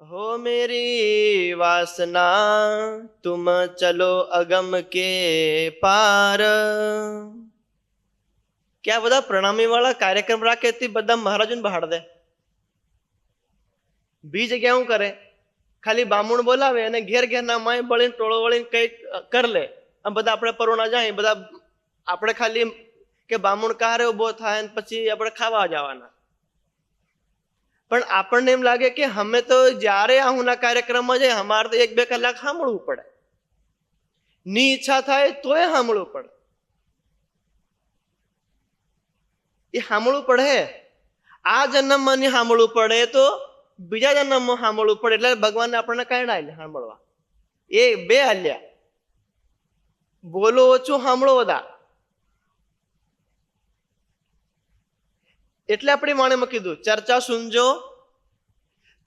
हो मेरी वासना तुम चलो અગમ કે પાર કે આ બધા પ્રણામી વાળા કાર્યક્રમ રાખે તે બધા મહારાજોને બહાડ દે બી જગ્યા શું કરે ખાલી બામુણ બોલાવે અને ઘેર ઘેર ના માય બળીને ટોળો વળીને કંઈક કર લે આ બધા આપણે પરોણા જાય બધા આપણે ખાલી કે બામુણ કારે ઉભો થાય ને પછી આપણે ખાવા જવાના પણ આપણને એમ લાગે કે અમે તો જ્યારે આહુના કાર્યક્રમમાં જઈએ, અમારે તો એક બે કલાક સાંભળવું પડે. ની ઈચ્છા થાય તોય સાંભળવું પડે. એ સાંભળવું પડે. આ જન્મમાં નહીં સાંભળવું પડે તો બીજા જન્મમાં સાંભળવું પડે. એટલે ભગવાનને આપણને કઈ આલ્યા સાંભળવા. એ બે હાલ્યા. બોલો ઓછું સાંભળો બધા. એટલે આપણી વાણીમાં કીધું, ચર્ચા સુનજો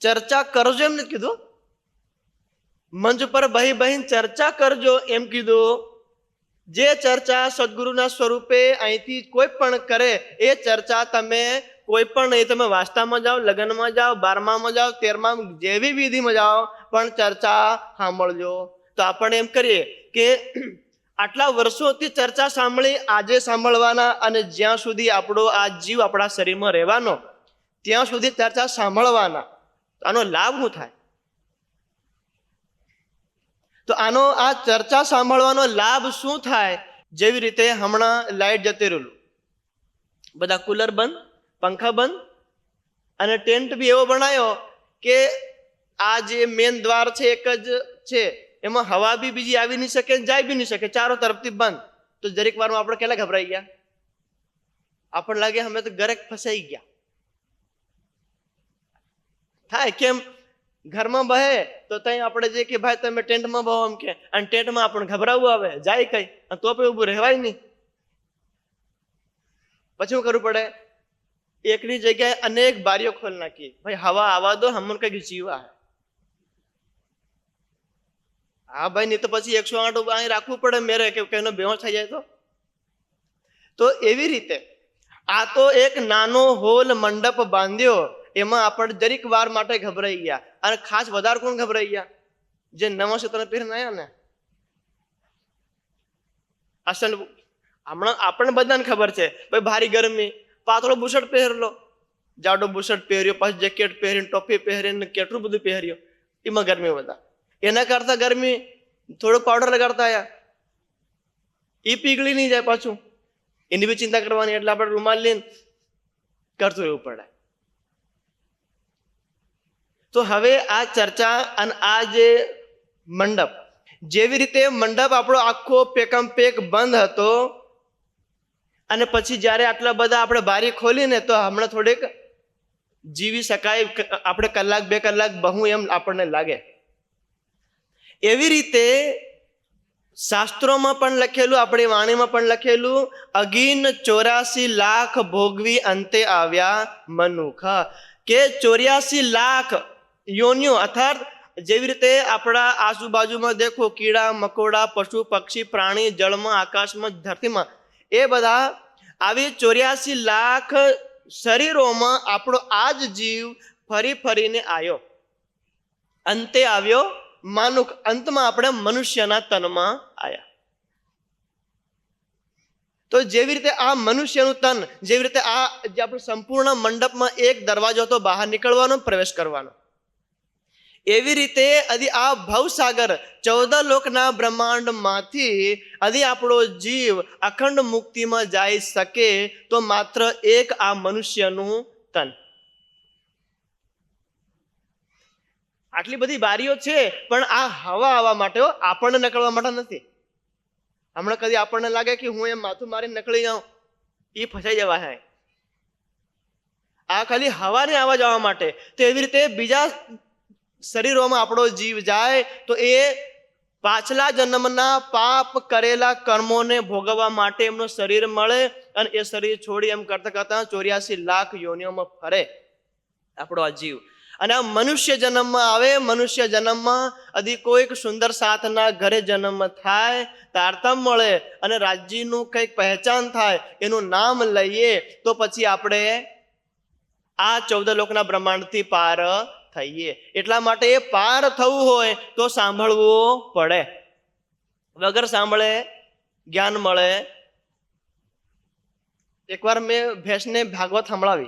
ચર્ચા કરજો એમ નથી કીધું. મંચ પર બહી બહીન ચર્ચા કરજો એમ કીધું. જે ચર્ચા સદગુરુના સ્વરૂપે અહીંથી કોઈ પણ કરે, એ ચર્ચા તમે કોઈ પણ નહીં તમે વાસ્તામાં જાઓ, લગ્નમાં જાઓ, બારમામાં જાઓ, તેરમા જેવી વિધિમાં જાઓ, પણ ચર્ચા સાંભળજો. તો આપણે એમ કરીએ કે આટલા વર્ષોથી ચર્ચા સાંભળી, આજે સાંભળવાના અને જ્યાં સુધી આપણો આ જીવ આપણા શરીરમાં રહેવાનો, ત્યાં સુધી ચર્ચા સાંભળવાના. આનો લાભ શું થાય? તો આનો આ ચર્ચા સાંભળવાનો લાભ શું થાય? જેવી રીતે હમણાં લાઈટ જતી રહેલું. બધા કુલર બંધ, પંખા બંધ, અને ટેન્ટ બી એવો બનાવ્યો કે આ જે મેન દ્વાર છે, એક જ છે. એમાં હવા બી બીજી આવી નહીં શકે જાય બી નહીં શકે, ચારો તરફથી બંધ. તો દરેક વારમાં આપણે કેટલા ગભરાઈ ગયા? આપણને લાગે અમે તો ગરેક ફસાઈ ગયા. થાય કેમ? ઘરમાં બહે, તો ત્યાં આપણે જે કે ભાઈ તમે ટેન્ટમાં બહો એમ કે, અને ટેન્ટમાં આપણને ગભરાવું આવે? જાય કઈ? અને તો પણ ઊભું રહેવાય નહીં. પછી શું કરવું પડે? એકની જગ્યાએ અનેક બારીઓ ખોલ નાખી. ભાઈ, હવા આવા દો, હમણ કઈ જીવા હા ભાઈ, નહીં તો પછી એકસો આઠ અહીં રાખવું પડે મેરે કે એનો બેહોશ થઈ જાય તો? તો એવી રીતે આ તો એક નાનો હોલ મંડપ બાંધ્યો, એમાં આપણે દરેક વાર માટે ગભરાઈ ગયા. અને ખાસ વધારે કોણ ગભરાઈ ગયા? જે નવા સૂત્ર પહેરીને આવ્યા ને? અસલ હમણાં આપણને બધાને ખબર છે, ભાઈ ભારી ગરમી. પાતળો બુશર્ટ પહેરલો જાડો બુશર્ટ પહેર્યો, પછી જેકેટ પહેરીને, ટોપી પહેરીને, કેટલું બધું પહેર્યું. એમાં ગરમી બધા એના કરતાં ગરમી થોડોક પાવડર લગાડતા આવ્યા એ પીગળી નહીં જાય પાછું. એની બી ચિંતા કરવાની, એટલે આપણે રૂમાલ લઈને કરતું રહેવું પડે. તો હવે આ ચર્ચા અને આ જે મંડપ, જેવી રીતે મંડપ આપણો આખો પેકમ પેક બંધ હતો, અને પછી જ્યારે આટલા બધા આપણે બારી ખોલીને તો હમણાં થોડીક જીવી શકાય આપણે કલાક બે કલાક બહુ એમ આપણને લાગે. એવી રીતે શાસ્ત્રોમાં પણ લખેલું, આપણી વાણીમાં પણ લખેલું, અગીન ચોરાસી લાખ ભોગવી અંતે આવ્યા મનુખ. કે ચોર્યાસી લાખ યોનિઓ, અર્થાત જેવી રીતે આપણા આજુબાજુમાં દેખો કીડા, મકોડા, પશુ, પક્ષી, પ્રાણી, જળમાં, આકાશમાં, ધરતીમાં, એ બધા આવી ચોર્યાસી લાખ શરીરોમાં આપણો આ જ જીવ ફરી ફરીને આવ્યો અંતે આવ્યો માનુક અંતમાં આપણે મનુષ્યના તનમાં આવ્યા તો જેવી રીતે આ મનુષ્યનું તન, જેવી રીતે આ જે આપણે સંપૂર્ણ મંડપમાં એક દરવાજો હતો, બહાર નીકળવાનો, પ્રવેશ કરવાનો. એવી રીતે અધી આ ભવસાગર ચૌદ લોકના બ્રહ્માંડમાંથી અધી આપણો જીવ અખંડ મુક્તિમાં જઈ શકે તો માત્ર એક આ મનુષ્યનું તન. આટલી બધી બારીઓ છે, પણ આ હવા આવવા માટે આપણને નકળવા માટે નથી. હમણાં કદી આપણને લાગે કે હું એમ માથું મારીને નકળી જાઉં, એ ફસાઈ જવા હે. આ ખાલી હવાને આવવા જવા માટે. તો એવી રીતે બીજા શરીરોમાં આપણો જીવ જાય, તો એ પાછલા જન્મના પાપ કરેલા કર્મોને ભોગવવા માટે એમનું શરીર મળે અને એ શરીર છોડી એમ કરતા કરતા ચોર્યાસી લાખ યોનિઓમાં ફરે આપણો આ જીવ. અને આ મનુષ્ય જન્મમાં આવે, મનુષ્ય જન્મમાં અધી કોઈક સુંદર સાથના ઘરે જન્મ થાય, તારતમ મળે અને રાજ્યનું કંઈક પહેચાન થાય, એનું નામ લઈએ, તો પછી આપણે આ ચૌદ લોકના બ્રહ્માંડથી પાર થઈએ. એટલા માટે એ પાર થવું હોય તો સાંભળવું પડે. વગર સાંભળે, જ્ઞાન મળે. એકવાર મેં ભેંસને ભાગવત સંભળાવી.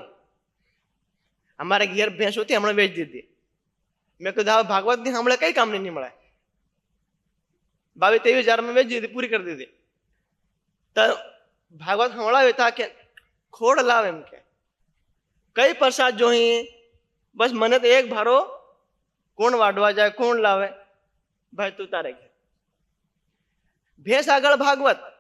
અમારે ઘેર ભેંસ હતી, હમણાં વેચી દીધી. મેં કીધું હવે ભાગવતની સાંભળે કઈ કામની નહીં મળે? બાવીસ ત્રેવીસ હજાર મેં વેચી દીધી, પૂરી કરી દીધી. તો ભાગવત સંભળાવી તા કે ખોડ લાવ એમ કે. કઈ પ્રસાદ જોઈ? બસ મને તો એક ભારો કોણ વાડવા જાય, કોણ લાવે? ભાઈ, તું તારે ભેંસ આગળ ભાગવત.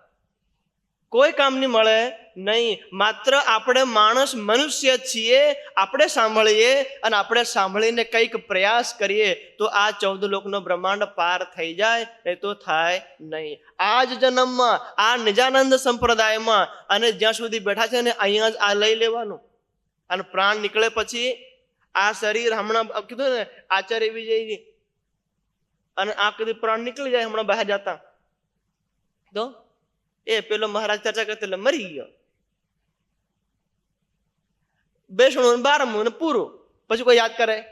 કોઈ કામ નહીં મળે, નહીં. માત્ર આપણે માણસ મનુષ્ય છીએ, આપણે સાંભળીએ અને આપણે સાંભળીને કંઈક પ્રયાસ કરીએ તો આ ચૌદ લોકનો બ્રહ્માંડ પાર થઈ જાય એ તો થાય નહીં. આ જ જન્મમાં, આ નિજાનંદ સંપ્રદાયમાં અને જ્યાં સુધી બેઠા છે ને, અહીંયા જ આ લઈ લેવાનું. અને પ્રાણ નીકળે પછી આ શરીર હમણાં કીધું ને, આચાર્ય વિજયજી અને આ કદી પ્રાણ નીકળી જાય હમણાં બહાર જતા. તો એ પેલો મહારાજ ચર્ચા કરતો એટલે મરી ગયો. બેસણું બારમું ને પૂરું. પછી કોઈ યાદ કરે?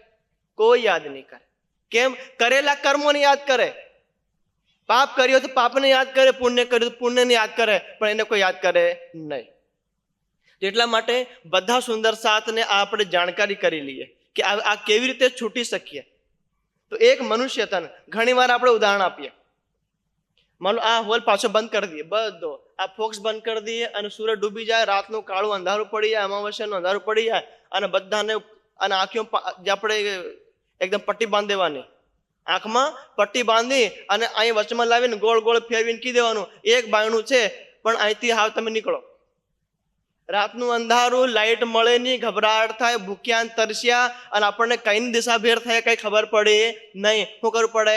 કોઈ યાદ નહીં કરે. કેમ? કરેલા કર્મોને યાદ કરે. પાપ કર્યો તો પાપને યાદ કરે, પુણ્ય કર્યું તો પુણ્યને યાદ કરે, પણ એને કોઈ યાદ કરે નહીં. એટલા માટે બધા સુંદર સાથને આપણે જાણકારી કરી લઈએ કે આ કેવી રીતે છૂટી શકીએ. તો એક મનુષ્ય તન ઘણી વાર આપણે ઉદાહરણ આપીએ. માનો આ હોલ પાછો બંધ કરી દઈએ બધો આ ફોક્સ બંધ કરી દઈએ અને સૂરજ ડૂબી જાય, રાતનું કાળું અંધારું પડી જાય, અમાવસ્યાનું અંધારું પડી જાય અને બધાને અને આંખો જે આપણે એકદમ પટ્ટી બાંધી દેવાની. આંખમાં પટ્ટી બાંધી અને અહીં વચમાં લાવીને ગોળ ગોળ ફેરવીને કી દેવાનું. એક બાયણું છે, પણ અહીંથી હાવ તમે નીકળો. રાતનું અંધારું, લાઈટ મળે નહીં, ગભરાટ થાય ભૂખ્યા તરસ્યા અને આપણને કઈ દિશા ભેર થાય કઈ ખબર પડે નહીં. શું કરવું પડે?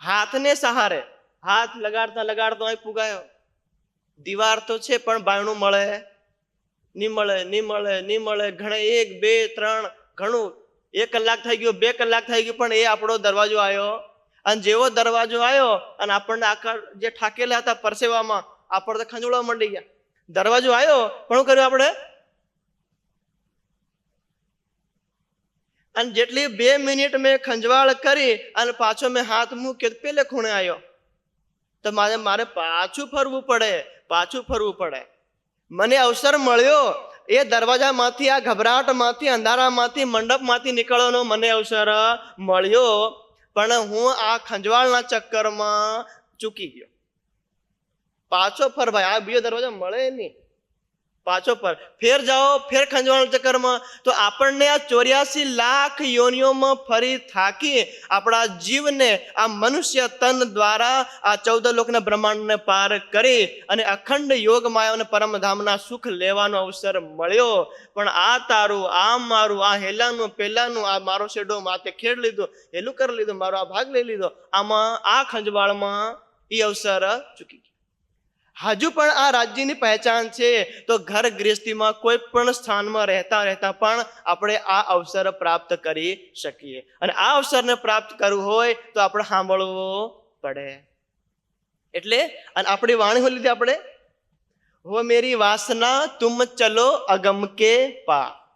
હાથને સહારે. હાથ લગાડતા લગાડતો અહીં પુગાયો દીવાર તો છે પણ બાયણું મળે. નહીં મળે નહીં મળે નહીં મળે. ઘણે એક, બે, ત્રણ, ઘણું. એક કલાક થઈ ગયો, બે કલાક થઈ ગયું, પણ એ આપણો દરવાજો આવ્યો અને જેવો દરવાજો આવ્યો અને આપણને આખા જે ઠાકેલા હતા પરસેવામાં, આપણને ખંજોળવા માંડી ગયા. દરવાજો આવ્યો પણ કર્યું આપણે? અને જેટલી બે મિનિટ મેં ખંજવાળ કરી, અને પાછો મેં હાથ મૂક્યો પેલે ખૂણે આવ્યો તો મારે મારે પાછું ફરવું પડે, પાછું ફરવું પડે. મને અવસર મળ્યો, એ દરવાજામાંથી, આ ગભરાટમાંથી, અંધારામાંથી, મંડપમાંથી નીકળવાનો મને અવસર મળ્યો. પણ હું આ ખંજવાળના ચક્કરમાં ચૂકી ગયો. પાછો ફર ભાઈ આ બીજો દરવાજો મળે નહીં. પાછો પર. ફેર જાઓ, ફેર ખંજવાળના ચક્કરમાં. તો આપણને આ ચોર્યાસી લાખ યોનિઓમાં ફરી થાકી આપણા જીવને, આ મનુષ્ય તન દ્વારા આ ચૌદ લોકના બ્રહ્માંડને પાર કરી અને અખંડ યોગ માયાને પરમધામના સુખ લેવાનો અવસર મળ્યો. પણ આ તારું, આ મારું, આ હેલાનું પહેલાનું આ મારો શેડો માથે ખેડ લીધો, હેલું કરી લીધું, મારો આ ભાગ લઈ લીધો. આમાં આ ખંજવાળમાં એ અવસર ચૂકી ગયા. હજુ પણ આ રાજ્યની પહેચાન છે, તો ઘર ગૃહસ્થીમાં કોઈ પણ સ્થાનમાં રહેતા રહેતા પણ આપણે આ અવસર પ્રાપ્ત કરી શકીએ. અને આ અવસરને પ્રાપ્ત કરવું હોય તો આપણે સાંભળવું પડે. એટલે, અને આપણી વાણી હોય લીધી આપણે? હો મેરી વાસના, તુમ ચલો અગમ કે પા.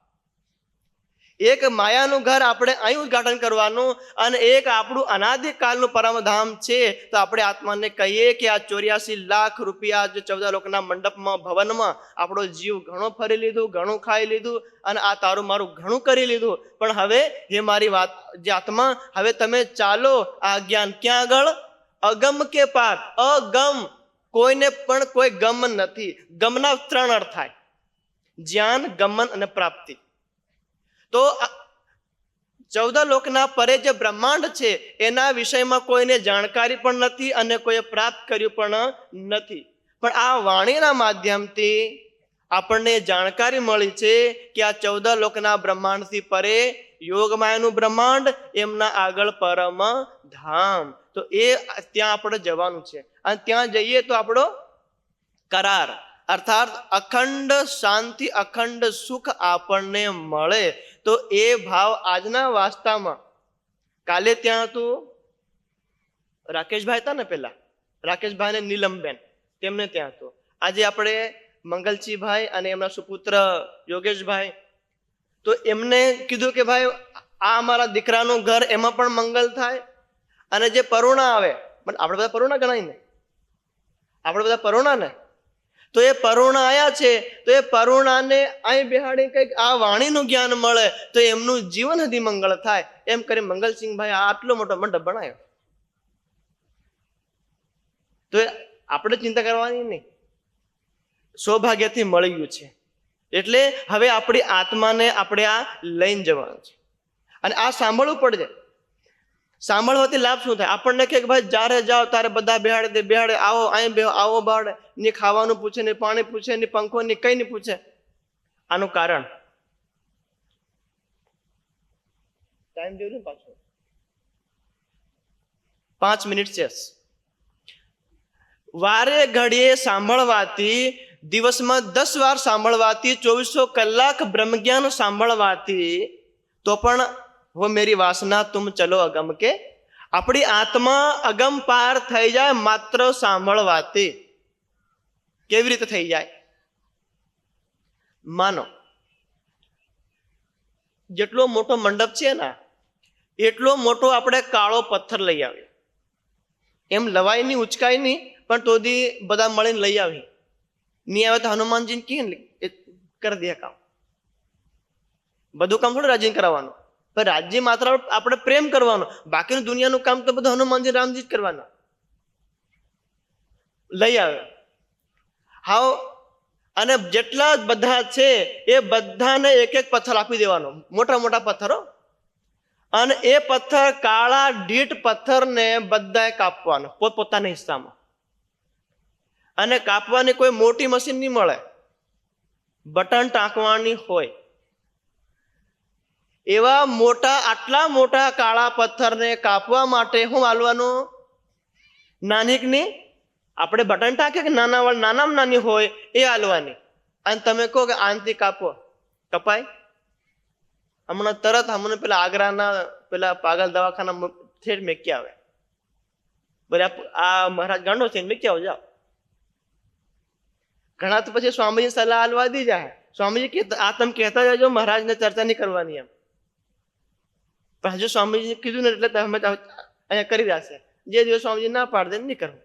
એક માયાનું ઘર આપણે અહીં ઉદઘાટન કરવાનું અને એક આપણું અનાદિકાલનું પરમધામ છે, તો આપણે આત્માને કહીએ કે આ ચોર્યાસી લાખ રૂપિયા જે ચૌદ લોકના મંડપમાં, ભવનમાં આપણો જીવ ઘણો ફરી લીધું, ઘણું ખાઈ લીધું અને આ તારું મારું ઘણું કરી લીધું. પણ હવે હે મારી વાત, જે આત્મા, હવે તમે ચાલો આ જ્ઞાન ક્યાં આગળ? અગમ કે પાર? અગમ. કોઈને પણ કોઈ ગમ નથી. ગમના ત્રણ અર્થ થાય. જ્ઞાન, ગમન અને પ્રાપ્તિ. તો ચૌદ લોકના પરે જે બ્રહ્માંડ છે, એના વિષયમાં કોઈને જાણકારી પણ નથી અને કોઈએ પ્રાપ્ત કર્યું પણ નથી. પણ આ વાણીના માધ્યમથી આપણને જાણકારી મળી છે કે આ ચૌદ લોકના બ્રહ્માંડથી પરે યોગમાયાનું બ્રહ્માંડ, એમના આગળ પરમ ધામ. તો એ ત્યાં આપણે જવાનું છે. અને ત્યાં જઈએ તો આપણો કરાર. અર્થાત અખંડ શાંતિ, અખંડ સુખ આપણને મળે. તો એ ભાવ આજના વાસ્તામાં. કાલે ત્યાં હતું રાકેશભાઈ હતા ને પેલા? રાકેશભાઈ ને નીલમબેન. તેમને ત્યાં હતું આજે આપણે મંગલજીભાઈ અને એમના સુપુત્ર યોગેશભાઈ. તો એમને કીધું કે ભાઈ, આ અમારા દીકરાનું ઘર એમાં પણ મંગલ થાય અને જે પરુણા આવે. પણ આપણે બધા પરુણા ગણાય ને? આપણે બધા પરુણા ને? તો એ પરુણા આયા છે, તો એ પરુણાને અહીં બેહાડી કંઈક આ વાણીનું જ્ઞાન મળે, તો એમનું જીવન હદી મંગળ થાય. એમ કરી મંગલસિંહભાઈ આટલો મોટો મંડપ બનાવ્યો. તો આપણે ચિંતા કરવાની નહીં. સૌભાગ્યથી મળી ગયું છે. એટલે હવે આપણી આત્માને આપણે આ લઈને જવાનું છે. અને આ સાંભળવું પડશે સાંભળવાથી લાભ શું થાય? આપણને કે ભાઈ, જ્યારે જાઓ તારે બધા બેહાડે દે, બેહાડે, આવો અહીં બે આવો બાળ ને ખાવાનું પૂછે, ને પાણી પૂછે, ને પંખો, ને કઈ નહીં પૂછે. આનું કારણ? ટાઈમ જોયું ને પાછો? પાંચ મિનિટ છે. વારે ઘડીએ સાંભળવાથી, દિવસમાં દસ વાર સાંભળવાથી, ચોવીસો કલાક બ્રહ્મજ્ઞાન સાંભળવાથી, તો પણ હો, મેરી વાસના, તુમ ચલો અગમ કે. આપણી આત્મા અગમ પાર થઈ જાય માત્ર સાંભળવાથી. કેવી રીતે થઈ જાય? માનો, જેટલો મોટો મંડપ છે ને, એટલો મોટો આપણે કાળો પથ્થર લઈ આવ્યો એમ લવાય નહીં ઉચકાય નહીં, પણ તોદી બધા મળીને લઈ આવી. નહીં આવે તો હનુમાનજીને કહીએ કરી દે કામ. બધું કામ થોડું રાજીને કરાવવાનું. પણ રાજ્ય માત્ર આપણે પ્રેમ કરવાનો. બાકીનું દુનિયાનું કામ તો બધું હનુમાનજી રામજી જ કરવાના. લઈ આવે. હાવ, અને જેટલા બધા છે એ બધાને એક એક પથ્થર આપી દેવાનો. મોટા મોટા પથ્થરો. અને એ પથ્થર કાળા ડીટ પથ્થરને બધાએ કાપવાનો, પોતપોતાના હિસ્સામાં. અને કાપવાની કોઈ મોટી મશીન નહીં મળે. બટન ટાંકવાની હોય. એવા મોટા, આટલા મોટા કાળા પથ્થરને કાપવા માટે શું હાલવાનું? નાનીકની? આપણે બટન ટાંકે કે નાના વાળ? નાનામાં નાની હોય એ હાલવાની. અને તમે કહો કે આનથી કાપો. કપાય? હમણાં તરત હમણાં પેલા આગ્રાના, પેલા પાગલ દવાખાના ઠેઠ મેકી આવે. બોલે આ મહારાજ ગાંડો છે મેકી આવો, જાઓ. ઘણા તો પછી સ્વામીજી સલાહ હાલવા દી જાય. સ્વામીજી કે, આ તમે કહેતા જજો, મહારાજને ચર્ચા નહીં કરવાની એમ. પણ હજુ સ્વામીજી કીધું ને એટલે તમે અહીંયા કરી રહ્યા છે. જે દિવસ સ્વામીજી ના પાડ દે નહીં કરવું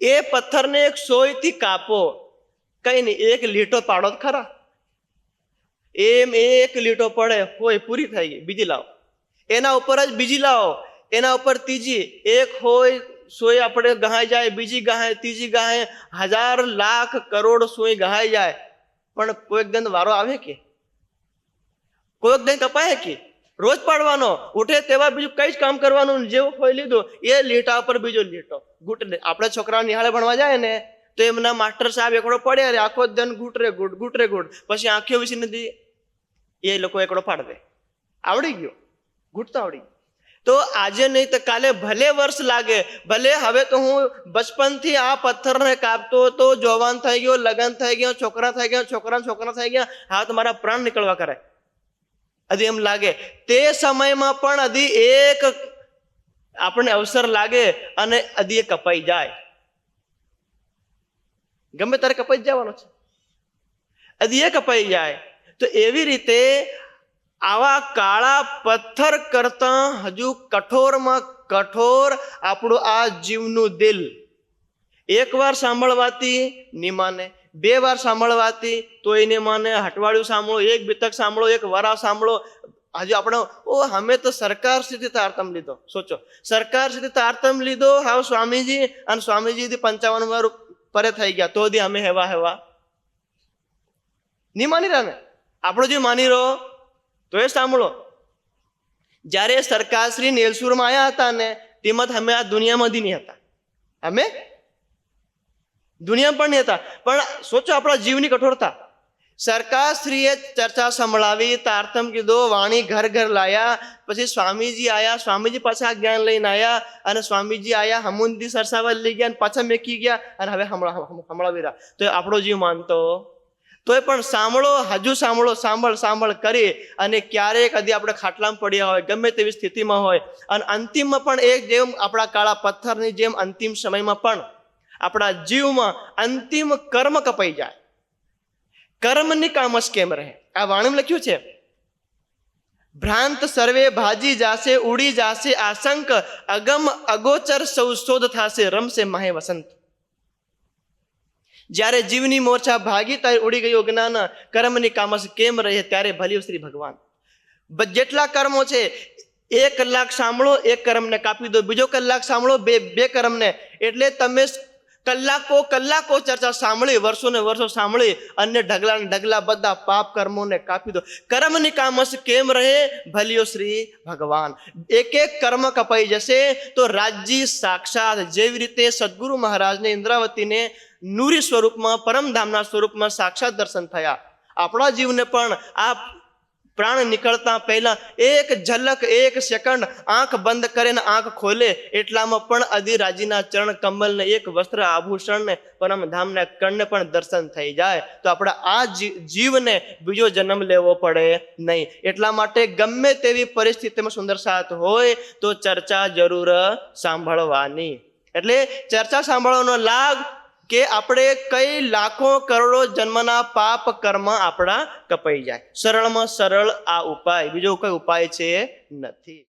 એ પથ્થરને એક સોયથી કાપો. કઈ નહીં, એક લીટો પાડો ખરા. એમ એક લીટો પડે, હોય, પૂરી થઈ ગઈ. બીજી લાવો. એના ઉપર જ બીજી લાવો. એના ઉપર ત્રીજી. એક હોય, સોય આપણે ગહાઈ જાય, બીજી ગહાય, ત્રીજી ગહાય. હજાર લાખ કરોડ સોય ગહાઈ જાય. પણ કોઈક દંડ વારો આવે કે? કોઈક દંડ કપાય કે? રોજ પાડવાનો, ઉઠે તેવા બીજું કઈ જ કામ કરવાનું, જેવું હોય લીધું, એ લીટા પર બીજો લીટો. ગુટ આપણે છોકરા નિહાળે ભણવા જાય ને, તો એમના માસ્ટર સાહેબ એકડો પડ્યા રે, આખો દન ગુટરે ગુટ રે ગુટ પછી આંખીઓ વિશે નથી એ લોકો એકડો પાડ દે આવડી ગયો. ઘૂંટતા આવડી ગયો. તો આજે નહીં તો કાલે ભલે વર્ષ લાગે, ભલે હવે તો હું બચપનથી આ પથ્થરને કાપતો હતો જવાન થઈ ગયો, લગન થઈ ગયો, છોકરા થઈ ગયા છોકરા છોકરા થઈ ગયા, હા તો મારા પ્રાણ નીકળવા કરે હજી એમ લાગે. તે સમયમાં પણ હજી એક આપણને અવસર લાગે અને હજી એ કપાઈ જાય. ગમે ત્યારે કપાઈ જવાનો છે. હજી એ કપાઈ જાય. તો એવી રીતે આવા કાળા પથ્થર કરતા હજુ કઠોરમાં કઠોર આપણું આ જીવનું દિલ. એકવાર સાંભળવાથી ની માને બે વાર સાંભળવાથી તો એને મને હટવાડિયું સાંભળો, એક બીતક સાંભળો, એક વરા સાંભળો. હજુ આપણે, ઓ, અમે તો સરકાર સુધી તારતમ લીધો. સોચો. સરકાર સુધી તારતમ લીધો, હાવ સ્વામીજી, અને સ્વામીજીથી પંચાવન વાર પરે થઈ ગયા. તો દી અમે હેવા હેવા. નહીં માની રહ્યા ને? આપણો જે માની રહ્યો, તો એ સાંભળો. જ્યારે સરકારશ્રી નેલસુરમાં આવ્યા હતા ને, તેમાં અમે આ દુનિયામાંથી નહીં હતા. અમે દુનિયા પણ નહીં હતા. પણ સોચો આપણા જીવની કઠોરતા. સરકારશ્રીએ ચર્ચા સંભળાવી, તારતમ કીધો, વાણી ઘર ઘર લાયા, પછી સ્વામીજી આયા, સ્વામીજી પાછા જ્ઞાન લઈને આયા, અને સ્વામીજી આયા હમુંદી સરસાવા લઈ ગયા, અને પાછા મેકી ગયા, અને હવે હમણાં રહ્યા. તો આપણો જીવ માનતો. તોય પણ સાંભળો, હજુ સાંભળો, સાંભળ સાંભળ કરી, અને ક્યારેક કદી આપણે ખાટલામાં પડ્યા હોય, ગમે તેવી સ્થિતિમાં હોય. અને અંતિમમાં પણ એક જેમ આપણા કાળા પથ્થરની જેમ અંતિમ સમયમાં પણ આપણા જીવમાં અંતિમ કર્મ કપાઈ જાય. કર્મની કામસ કેમ રહે? આ વાણીમાં લખ્યું છે. ભ્રાંત સર્વે ભાજી જાશે, ઉડી જાશે, આશંક, અગમ, અગોચર સૌ શોધ થાશે, રમશે માહે વસંત. જ્યારે જીવની મોરછા ભાગી ત્યારે ઉડી ગયો જ્ઞાન, કર્મની કામસ કેમ રહે ત્યારે ભલ્યું શ્રી ભગવાન. જેટલા કર્મો છે, એક કલાક સાંભળો, એક કર્મને કાપી દો, બીજો કલાક સાંભળો, બે બે કર્મને. એટલે તમે કલાકો કલાકો ચર્ચા સાંભળી, વર્ષો ને વર્ષો સાંભળી અને ઢગલા ઢગલા બધા પાપ કર્મોને કાપી દો. કર્મની કામસ કેમ રહે? ભલ્યો શ્રી ભગવાન. એક એક કર્મ કપાઈ જશે તો રાજ્ય સાક્ષાત જેવી રીતે સદગુરુ મહારાજને ઇન્દ્રાવતીને નૂરી સ્વરૂપમાં, પરમધામના સ્વરૂપમાં સાક્ષાત દર્શન થયા. આપણા જીવને પણ આ પ્રાણ નીકળતા પહેલા એક ઝલક, એક સેકન્ડ આંખ બંધ કરે ને આંખ ખોલે એટલામાં પણ અધિરાજીના ચરણ કમલને એક વસ્ત્ર આભૂષણને પરમધામના કર્ણને પણ દર્શન થઈ જાય. તો આપણે આ જીવને બીજો જન્મ લેવો પડે નહીં. એટલા માટે ગમે તેવી પરિસ્થિતિમાં સુંદર સાથ હોય તો ચર્ચા જરૂર સાંભળવાની. એટલે ચર્ચા સાંભળવાનો લાભ કે આપણે કઈ લાખો કરોડો જન્મના પાપ કર્મ આપણા કપાઈ જાય. સરળમાં સરળ આ ઉપાય. બીજો કોઈ ઉપાય છે? નથી.